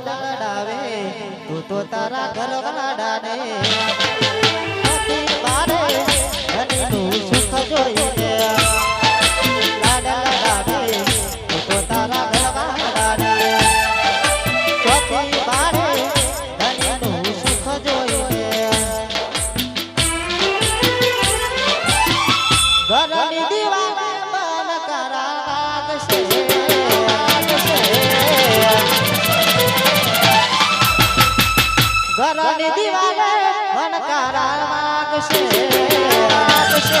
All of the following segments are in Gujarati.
લગડાવે તું તો તારા ગલવાડા ને મારે ધની નું સુખ જોયું ઘરની દીવાલ બંધ કરાવા વાળે વનકારા રાખશે રાખશે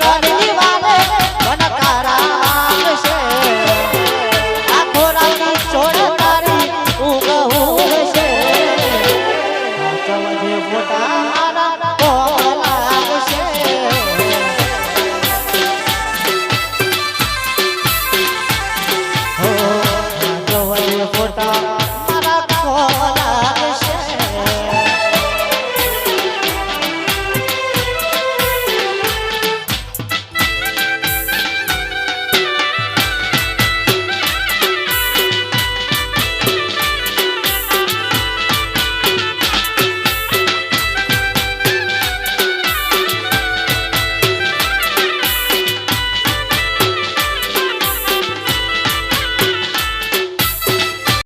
Bye.